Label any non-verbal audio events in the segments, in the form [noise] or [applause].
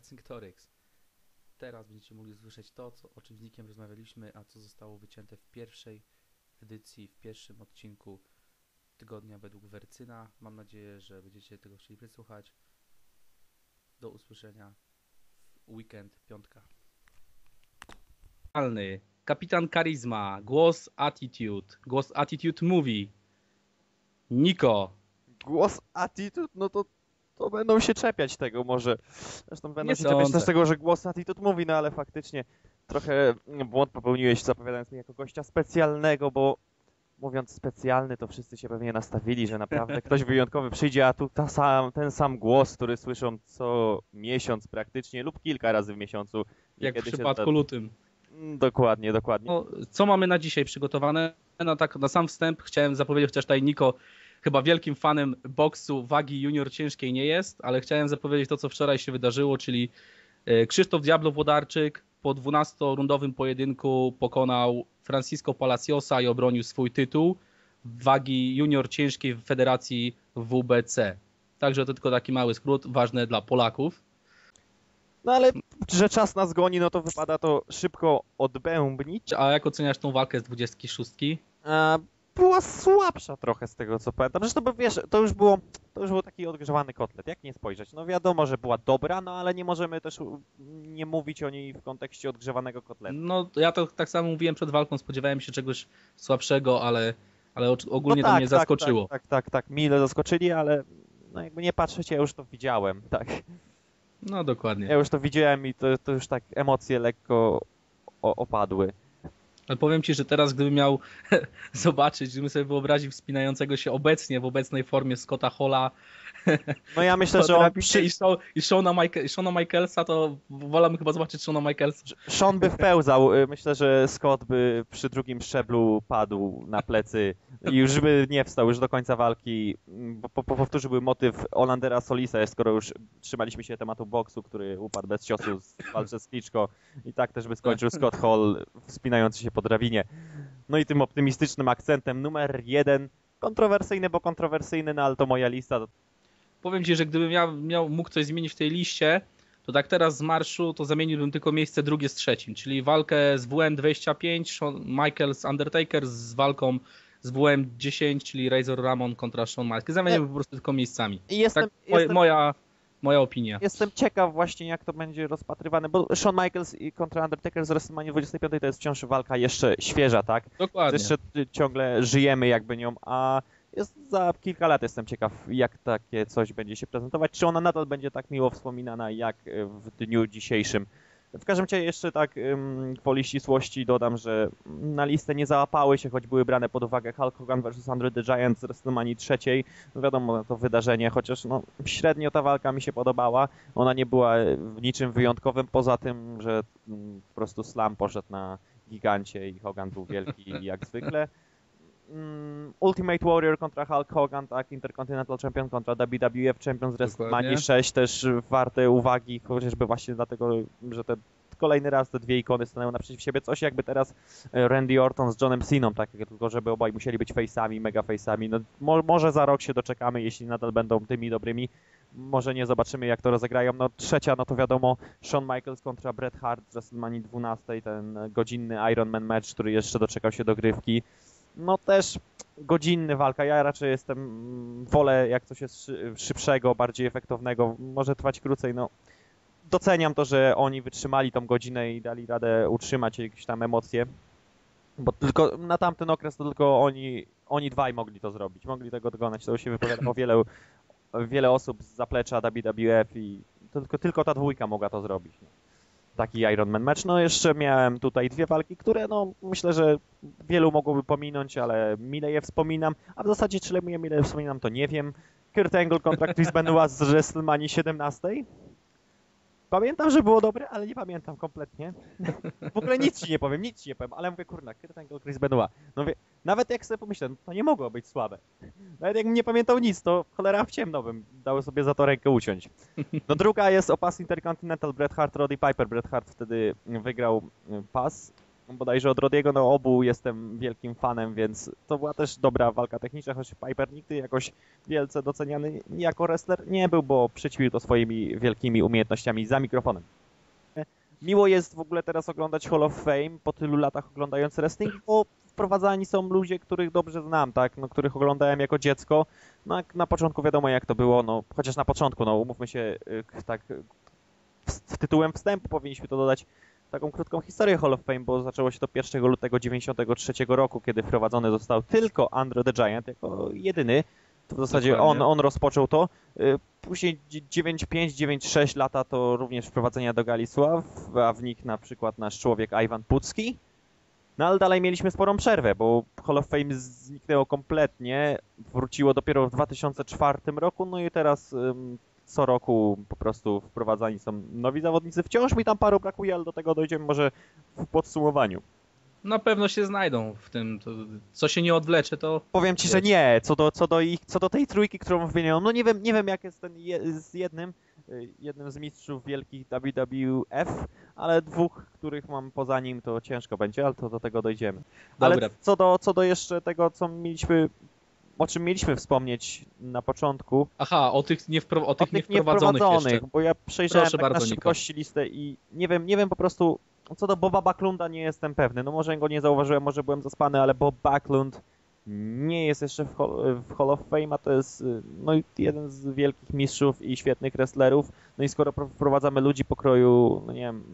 Vercingtorix. Teraz będziecie mogli słyszeć to, co, o czym z Nikiem rozmawialiśmy, a co zostało wycięte w pierwszej edycji, w pierwszym odcinku tygodnia według Wercyna. Mam nadzieję, że będziecie tego chcieli wysłuchać. Do usłyszenia w weekend, piątka. Kapitan Charisma, głos Attitude, głos Attitude Movie, Niko. Głos Attitude, no to, to będą się czepiać tego może. Zresztą będą Nie się czepiać sądzę. też tego, że głos Attitude mówi, no ale faktycznie trochę błąd popełniłeś zapowiadając mnie jako gościa specjalnego, bo mówiąc specjalny, to wszyscy się pewnie nastawili, że naprawdę [laughs] ktoś wyjątkowy przyjdzie, a tu ta sam, ten sam głos, który słyszą co miesiąc praktycznie lub kilka razy w miesiącu. Jak w przypadku lutym. Mm, Dokładnie, dokładnie. No, co mamy na dzisiaj przygotowane? No tak, na sam wstęp chciałem zapowiedzieć, chociaż tutaj Niko chyba wielkim fanem boksu wagi junior ciężkiej nie jest, ale chciałem zapowiedzieć to, co wczoraj się wydarzyło, czyli e, Krzysztof Diablo Włodarczyk po 12-rundowym pojedynku pokonał Francisco Palaciosa i obronił swój tytuł wagi junior ciężkiej w federacji WBC. Także to tylko taki mały skrót, ważny dla Polaków. No ale, że czas nas goni, no to wypada to szybko odbębnić. A jak oceniasz tą walkę z 26? E, była słabsza trochę z tego co pamiętam. Zresztą bo wiesz, to już było to już był taki odgrzewany kotlet, jak nie spojrzeć. No wiadomo, że była dobra, no ale nie możemy też nie mówić o niej w kontekście odgrzewanego kotletu. No, ja to tak samo mówiłem przed walką, spodziewałem się czegoś słabszego, ale, ale oczy- ogólnie no to tak, mnie tak, zaskoczyło. Tak, tak, tak, tak, mile zaskoczyli, ale no jakby nie patrzeć, ja już to widziałem, tak. No, dokładnie. Ja już to widziałem i to, to już tak emocje lekko opadły. Ale powiem ci, że teraz gdybym miał [laughs] zobaczyć, gdybym sobie wyobraził wspinającego się obecnie w obecnej formie Scotta Holla [laughs] No ja myślę, że on i, Shaw, i Shona, Michael, Shona Michaelsa, to wolałbym chyba zobaczyć Shona Michaelsa. Sean by wpełzał. Y, Myślę, że Scott by przy drugim szczeblu padł na plecy i już by nie wstał już do końca walki. Bo po, po, powtórzyłby motyw Olandera Solisa, skoro już trzymaliśmy się tematu boksu, który upadł bez ciosu w walce z Klitschko. I tak też by skończył Scott Hall wspinający się po drabinie. No i tym optymistycznym akcentem numer jeden. Kontrowersyjny, bo kontrowersyjny, no ale to moja lista. Powiem ci, że gdybym ja miał, mógł coś zmienić w tej liście, to tak teraz z marszu to zamieniłbym tylko miejsce drugie z trzecim, czyli walkę z WM25, Shawn Michaels Undertaker z walką z WM10, czyli Razor Ramon kontra Shawn Michaels. Zamieniłbym po prostu tylko miejscami. I jestem, Tak, jestem moja, moja opinia. Jestem ciekaw właśnie jak to będzie rozpatrywane, bo Shawn Michaels i kontra Undertaker z WrestleMania 25 to jest wciąż walka jeszcze świeża, tak? Dokładnie. Jeszcze y, ciągle żyjemy jakby nią, a jest za kilka lat jestem ciekaw jak takie coś będzie się prezentować, czy ona nadal będzie tak miło wspominana jak y, w dniu dzisiejszym. W każdym razie jeszcze tak ym, gwoli ścisłości dodam, że na listę nie załapały się, choć były brane pod uwagę Hulk Hogan vs. Andre the Giant z WrestleMania trzeciej. No wiadomo, to wydarzenie, chociaż no, średnio ta walka mi się podobała. Ona nie była w niczym wyjątkowym, poza tym, że mm, po prostu slam poszedł na gigancie i Hogan był wielki jak zwykle. Mm, Ultimate Warrior kontra Hulk Hogan, tak, Intercontinental Champion kontra WWF Champion z WrestleMania Dokładnie. 6 też warte uwagi, chociażby właśnie dlatego, że te kolejny raz te dwie ikony stanęły naprzeciw siebie, coś jakby teraz e, Randy Orton z Johnem Ceną, tak, tylko żeby obaj musieli być face'ami, mega face'ami, no mo może za rok się doczekamy, jeśli nadal będą tymi dobrymi, może nie zobaczymy jak to rozegrają, no trzecia, no to wiadomo, Shawn Michaels kontra Bret Hart z WrestleMania 12, ten godzinny Iron Man match, który jeszcze doczekał się dogrywki, no też godzinny walka. Ja raczej jestem, wolę jak coś jest szy- szybszego, bardziej efektownego, może trwać krócej, no. Doceniam to, że oni wytrzymali tą godzinę i dali radę utrzymać jakieś tam emocje, bo tylko na tamten okres to tylko oni, oni dwaj mogli to zrobić, mogli tego dokonać, to się wypowiada o wiele, wiele osób z zaplecza WWF i to tylko, tylko ta dwójka mogła to zrobić. Taki Iron Man match. No jeszcze miałem tutaj dwie walki, które no myślę, że wielu mogłoby pominąć, ale mile je wspominam. A w zasadzie czy mile wspominam, to nie wiem. Kurt Angle kontra Chris Benoit z WrestleMania 17. Pamiętam, że było dobre, ale nie pamiętam kompletnie. W ogóle nic ci nie powiem, nic ci nie powiem, ale mówię, kurna, Kurt Angle, Chris Benoit. No mówię, nawet jak sobie pomyślę, no to nie mogło być słabe. Nawet jakbym nie pamiętał nic, to cholera w ciemno bym dał sobie za to rękę uciąć. No druga jest o pas Intercontinental Bret Hart, Roddy Piper. Bret Hart wtedy wygrał y, pas. Bodajże od Rodiego, no obu jestem wielkim fanem, więc to była też dobra walka techniczna, choć Piper nigdy jakoś wielce doceniany jako wrestler nie był, bo przyćmił to swoimi wielkimi umiejętnościami za mikrofonem. Miło jest w ogóle teraz oglądać Hall of Fame po tylu latach oglądając wrestling, bo wprowadzani są ludzie, których dobrze znam, tak, no, których oglądałem jako dziecko. No na początku wiadomo jak to było, no chociaż na początku, no umówmy się, y, tak w tytułem wstępu powinniśmy to dodać taką krótką historię Hall of Fame, bo zaczęło się to 1 lutego 93 roku, kiedy wprowadzony został tylko Andre the Giant jako jedyny. To w zasadzie on, Dokładnie. on rozpoczął to. Y, Później 9-5, 9-6 lata to również wprowadzenia do Galisław, a w nich na przykład nasz człowiek Iwan Pucki. No ale dalej mieliśmy sporą przerwę, bo Hall of Fame zniknęło kompletnie, wróciło dopiero w 2004 roku, no i teraz co roku po prostu wprowadzani są nowi zawodnicy. Wciąż mi tam paru brakuje, ale do tego dojdziemy może w podsumowaniu. Na pewno się znajdą w tym. Co się nie odwlecze, to Powiem ci, że nie, co do, co do ich, co do tej trójki, którą wymieniłem, no nie wiem, nie wiem jak jest ten je, z jednym, y, jednym z mistrzów wielkich WWF, ale dwóch, których mam poza nim, to ciężko będzie, ale to do tego dojdziemy. Ale co do, co do jeszcze tego, co mieliśmy, o czym mieliśmy wspomnieć na początku, Aha, o tych, niewpro, o tych, o tych niewprowadzonych, jeszcze. bo ja przejrzałem Proszę tak na bardzo, Niko. szybkości listę i nie wiem, nie wiem po prostu, co do Boba Backlunda nie jestem pewny. No może go nie zauważyłem, może byłem zaspany, ale Bob Backlund nie jest jeszcze w Hall, w Hall of Fame, a to jest y, no, jeden z wielkich mistrzów i świetnych wrestlerów. No i skoro pro- wprowadzamy ludzi pokroju, no nie wiem,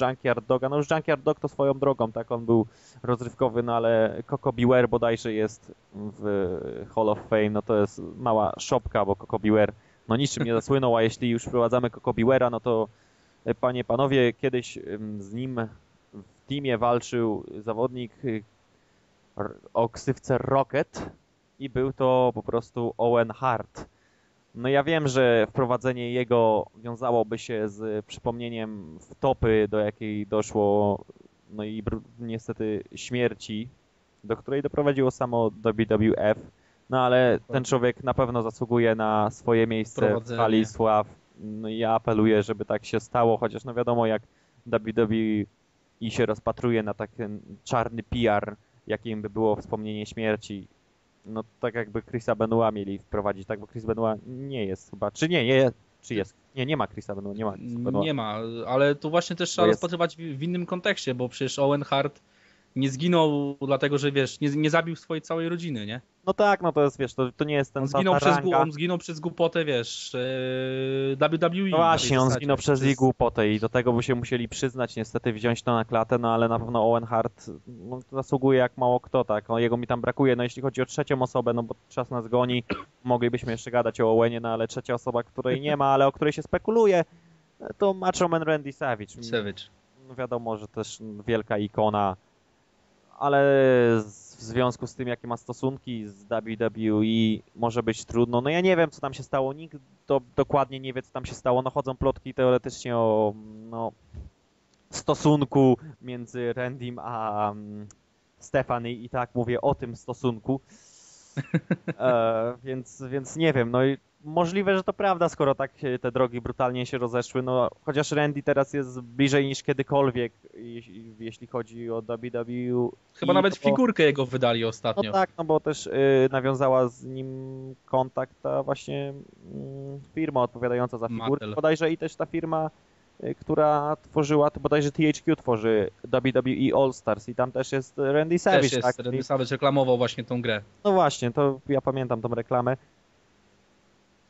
Junkyard Doga, no już Junkyard Dog to swoją drogą, tak, on był rozrywkowy, no ale Coco Beware bodajże jest w Hall of Fame, no to jest mała szopka, bo Coco Beware no niczym nie zasłynął, a jeśli już wprowadzamy Coco Beware'a, no to e, panie, panowie, kiedyś z nim w teamie walczył zawodnik y, o ksywce Rocket i był to po prostu Owen Hart. No ja wiem, że wprowadzenie jego wiązałoby się z przypomnieniem wtopy, do jakiej doszło, no i niestety śmierci, do której doprowadziło samo WWF. No ale ten człowiek na pewno zasługuje na swoje miejsce w hali sław. No i ja apeluję, żeby tak się stało, chociaż no wiadomo jak WWE się rozpatruje na taki czarny PR, jakim by było wspomnienie śmierci. No tak jakby Chrisa Benoit mieli wprowadzić, tak, bo Chris Benoit nie jest chyba, czy nie, nie jest, czy jest, nie, nie ma Chrisa Benoit, nie ma Chrisa Benoit. Nie ma, ale tu właśnie też trzeba jest- rozpatrywać w innym kontekście, bo przecież Owen Hart nie zginął dlatego, że wiesz, nie, nie zabił swojej całej rodziny, nie? No tak, no to jest, wiesz, to, to nie jest ten On zginął, ta przez, on zginął przez głupotę, wiesz, yy, WWE. No właśnie, on zginął przez jej głupotę i do tego by się musieli przyznać, niestety wziąć to na klatę, no ale na pewno Owen Hart no, zasługuje jak mało kto, tak, no, jego mi tam brakuje, no jeśli chodzi o trzecią osobę, no bo czas nas goni, moglibyśmy jeszcze gadać o Owenie, no ale trzecia osoba, której nie ma, ale o której się spekuluje, to Macho Man Randy Savage. Savage. No wiadomo, że też wielka ikona, ale w związku z tym, jakie ma stosunki z WWE, może być trudno. No ja nie wiem, co tam się stało, nikt do, dokładnie nie wie, co tam się stało. No chodzą plotki teoretycznie o no, stosunku między Randym a um, Stephanie i tak mówię o tym stosunku. E, więc, więc nie wiem, no i możliwe, że to prawda, skoro tak te drogi brutalnie się rozeszły, no chociaż Randy teraz jest bliżej niż kiedykolwiek, jeśli, jeśli chodzi o WWE. Chyba nawet to- figurkę jego wydali No ostatnio. tak, no bo też y, nawiązała z nim kontakt ta właśnie mm, firma odpowiadająca za figurki, Mattel. bodajże i też ta firma, y, która tworzyła, to bodajże THQ tworzy WWE All Stars i tam też jest Randy Savage, Też jest, tak? Randy Savage reklamował właśnie tą grę. no właśnie, to ja pamiętam tą reklamę.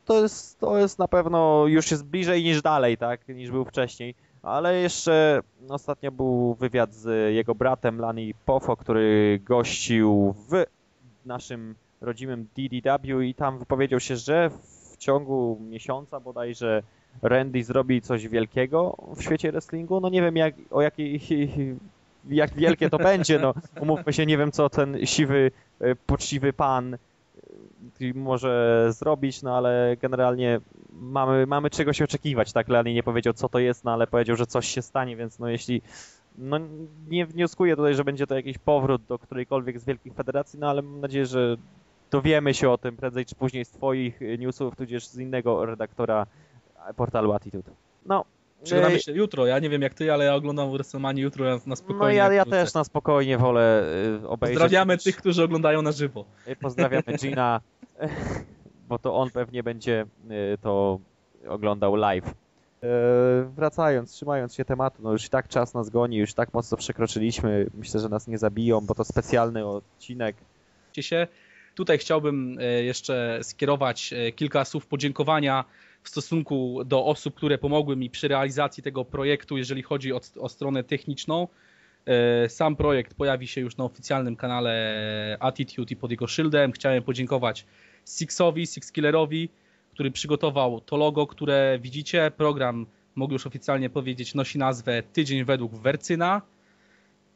To jest, to jest na pewno już jest bliżej niż dalej, tak, niż był wcześniej. Ale jeszcze ostatnio był wywiad z jego bratem Lani Pofo, który gościł w naszym rodzimym DDW i tam wypowiedział się, że w ciągu miesiąca bodajże Randy zrobi coś wielkiego w świecie wrestlingu. No nie wiem jak, o jakiej, [laughs] jak wielkie to będzie, no umówmy się, nie wiem co ten siwy, e, poczciwy pan e, może zrobić, no ale generalnie mamy, mamy czego się oczekiwać, tak? Lani nie powiedział co to jest, no ale powiedział, że coś się stanie, więc no jeśli no nie wnioskuję tutaj, że będzie to jakiś powrót do którejkolwiek z wielkich federacji, no ale mam nadzieję, że dowiemy się o tym prędzej czy później z twoich e, newsów, tudzież z innego redaktora portalu Attitude. No, Przekonamy Ej. się jutro. Ja nie wiem jak ty, ale ja oglądam WrestleMania jutro na, na spokojnie. No ja, ja też na spokojnie wolę y, obejrzeć. Pozdrawiamy tych, którzy oglądają na żywo. Y, Pozdrawiamy [laughs] Gina, [laughs] bo to on pewnie będzie y, to oglądał live. E, Wracając, trzymając się tematu, no już i tak czas nas goni, już tak mocno przekroczyliśmy. Myślę, że nas nie zabiją, bo to specjalny odcinek. się. Tutaj chciałbym e, jeszcze skierować e, kilka słów podziękowania w stosunku do osób, które pomogły mi przy realizacji tego projektu, jeżeli chodzi o, o stronę techniczną. E, Sam projekt pojawi się już na oficjalnym kanale Attitude i pod jego szyldem. Chciałem podziękować Sixowi, Sixkillerowi, który przygotował to logo, które widzicie. Program, mogę już oficjalnie powiedzieć, nosi nazwę Tydzień według Wercyna.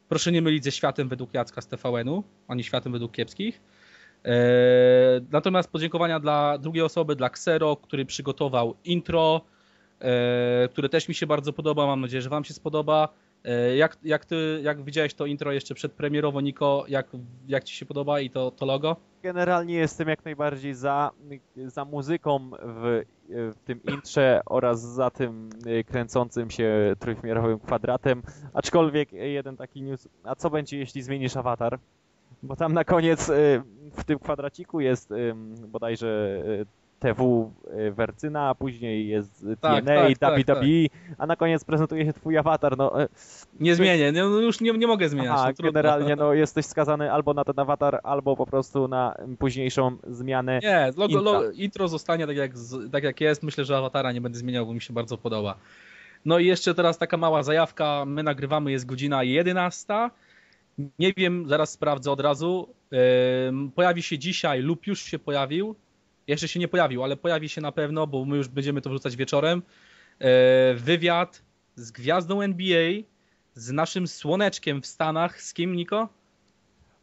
Proszę nie mylić ze światem według Jacka z TVN-u, ani światem według kiepskich. Eee, Natomiast podziękowania dla drugiej osoby, dla Xero, który przygotował intro, e, które też mi się bardzo podoba. Mam nadzieję, że Wam się spodoba. E, Jak, jak ty, jak widziałeś to intro jeszcze przedpremierowo, Niko, jak, jak Ci się podoba i to, to logo? Generalnie jestem jak najbardziej za, za muzyką w, w tym intrze oraz za tym kręcącym się trójwymiarowym kwadratem. Aczkolwiek jeden taki news, a co będzie jeśli zmienisz awatar? Bo tam na koniec y, w tym kwadraciku jest bodajże y, TW y, Wercyna, a później jest Tak, TNA, tak, tak, WWE, a na koniec prezentuje się twój awatar. No, Nie zmienię, nie, no już nie, nie mogę zmieniać. Aha, no, generalnie no, jesteś skazany albo na ten awatar, albo po prostu na późniejszą zmianę. Nie, logo, logo, intro zostanie tak jak, tak jak jest. Myślę, że awatara nie będę zmieniał, bo mi się bardzo podoba. No i jeszcze teraz taka mała zajawka. My nagrywamy, jest godzina 11. Nie wiem, zaraz sprawdzę od razu. Pojawi się dzisiaj lub już się pojawił. Jeszcze się nie pojawił, ale pojawi się na pewno, bo my już będziemy to wrzucać wieczorem. Yy, Wywiad z gwiazdą NBA, z naszym słoneczkiem w Stanach. Z kim, Niko?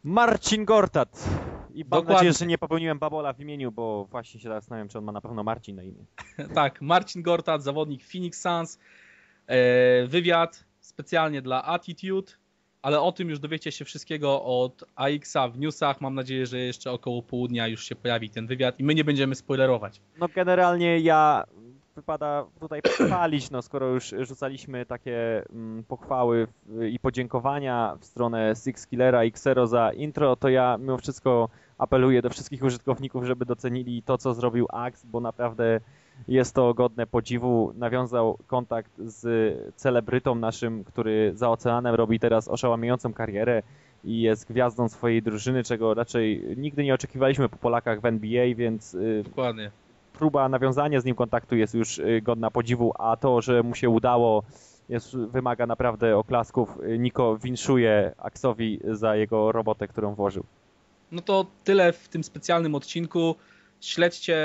Marcin Gortat. I mam Dokładnie. nadzieję, że nie popełniłem babola w imieniu, bo właśnie się zastanawiam, czy on ma na pewno Marcin na imię. [laughs] Tak, Marcin Gortat, zawodnik Phoenix Suns. E, wywiad specjalnie dla Attitude, ale o tym już dowiecie się wszystkiego od AX-a w newsach. Mam nadzieję, że jeszcze około południa już się pojawi ten wywiad i my nie będziemy spoilerować. No generalnie ja wypada tutaj [clears throat] pochwalić, no skoro już rzucaliśmy takie mm, pochwały w- i podziękowania w stronę Six Killera i Xero za intro, to ja mimo wszystko apeluję do wszystkich użytkowników, żeby docenili to, co zrobił Axe, bo naprawdę jest to godne podziwu. Nawiązał kontakt z celebrytą naszym, który za oceanem robi teraz oszałamiającą karierę i jest gwiazdą swojej drużyny, czego raczej nigdy nie oczekiwaliśmy po Polakach w NBA, więc y, Dokładnie. próba nawiązania z nim kontaktu jest już y, godna podziwu, a to, że mu się udało, jest, wymaga naprawdę oklasków. Niko winszuje Aksowi za jego robotę, którą włożył. No to tyle w tym specjalnym odcinku. Śledźcie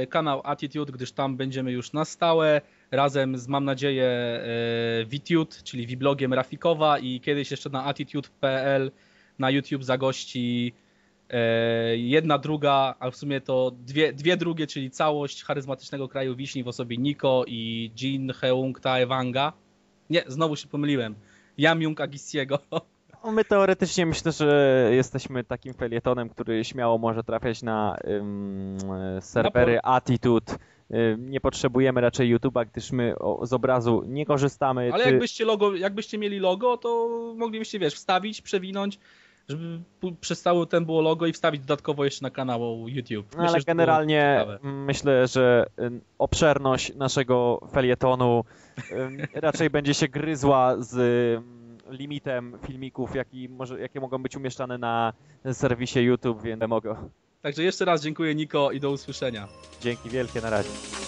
e, kanał Attitude, gdyż tam będziemy już na stałe razem z, mam nadzieję, e, Vitude, czyli Viblogiem Rafikowa i kiedyś jeszcze na attitude.pl na YouTube zagości e, jedna druga, a w sumie to dwie, dwie drugie, czyli całość charyzmatycznego kraju wiśni w osobie Niko i Jin Heung Taewanga. Nie, znowu się pomyliłem. Yamyung Agissiego. No, [laughs] My teoretycznie myślę, że jesteśmy takim felietonem, który śmiało może trafiać na e, serwery Attitude. Nie potrzebujemy raczej YouTube'a, gdyż my o, z obrazu nie korzystamy. Ale jakbyście logo, jakbyście mieli logo, to moglibyście, wiesz, wstawić, przewinąć, żeby przez cały ten było logo i wstawić dodatkowo jeszcze na kanał YouTube. No, ale generalnie myślę, że obszerność naszego felietonu raczej będzie się gryzła z limitem filmików, jaki może, jakie mogą być umieszczane na serwisie YouTube, więc mogę. Także jeszcze raz dziękuję Niko i do usłyszenia. Dzięki wielkie, na razie.